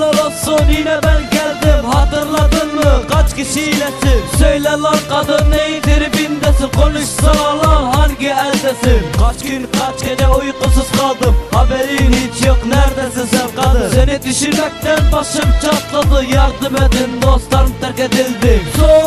olsun yine ben geldim. Hatırladın mı? Kaç kişiylesin Söyle lan kadın neyin tribindesin Konuşsana lan hangi eldesin? Kaç gün kaç gece uykusuz kaldım. Haberin hiç yok. Neredesin sen kadın? Seni düşünmekten başım çatladı. Yardım edin dostlarım terk edildi Soğuk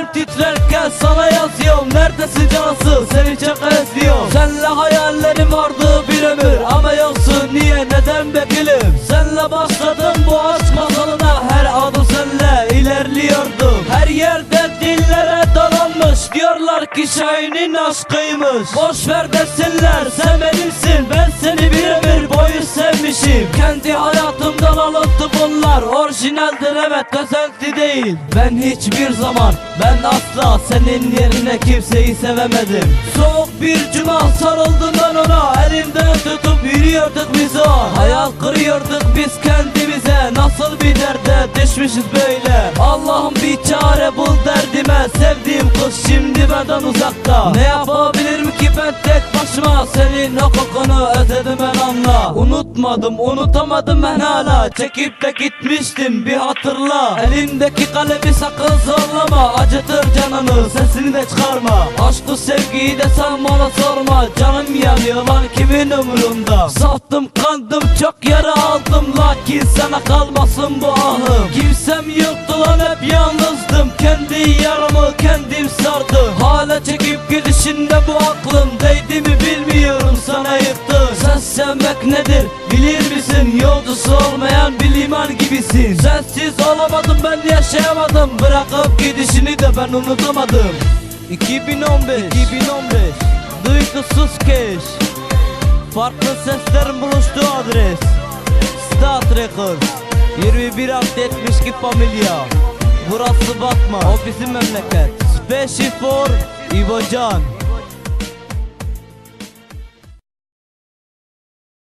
Ellerim titrerken sana yazıyorum. Neredesin cansız? Seni çok özlüyorum. Senle hayallerim vardı bir ömür Ama yoksun. Niye? Neden bekilim Senle başladım bu aşk masalına Her adım senle ilerliyordum. Her yerde dillere dalanmış. Diyorlar ki Şahin'in aşkıymış. Boş ver desinler sen benimsin. Ben seni bir ömür boyu sevmişim. Kendi hayatımdan alıntı bunlar. Orijinaldir evet özenti değil. Ben hiçbir zaman ben asla senin yerine kimseyi sevemedim. Soğuk bir cuma sarıldım ben ona Elimden tutup yürüyorduk biz o. Hayal kırıyorduk biz kendimize. Nasıl bir derde düşmüşüz böyle? Allah'ım bir çare bul derdime. Sevdiğim kız benden uzakta. Ne yapabilirim ki ben tek başıma? Senin o kokunu özledim ben anla Unutmadım unutamadım ben hala. Çekip de gitmiştim bir hatırla. Elindeki kalemi sakın zorlama. Acıtır canını sesini de çıkarma. Aşkı sevgiyi de sen bana sorma. Canım yanıyor lan kimin umurunda? Sattım kandım çok yara aldım. Lakin sana kalmasın bu ahım. Kimsem hep yalnızdım Kendi yaramı kendim sardım Hala çekip gidişinde bu aklım Değdi mi bilmiyorum sana yıktım Sen sevmek nedir bilir misin? Yolcusu olmayan bir liman gibisin. Sensiz olamadım ben yaşayamadım. Bırakıp gidişini de ben unutamadım. 2015 2015 Duygusuz keş. Farklı seslerin buluştuğu adres. Stat Records 21 hafta etmiş ki familya Burası bakma o bizim memleket. Special for İbocan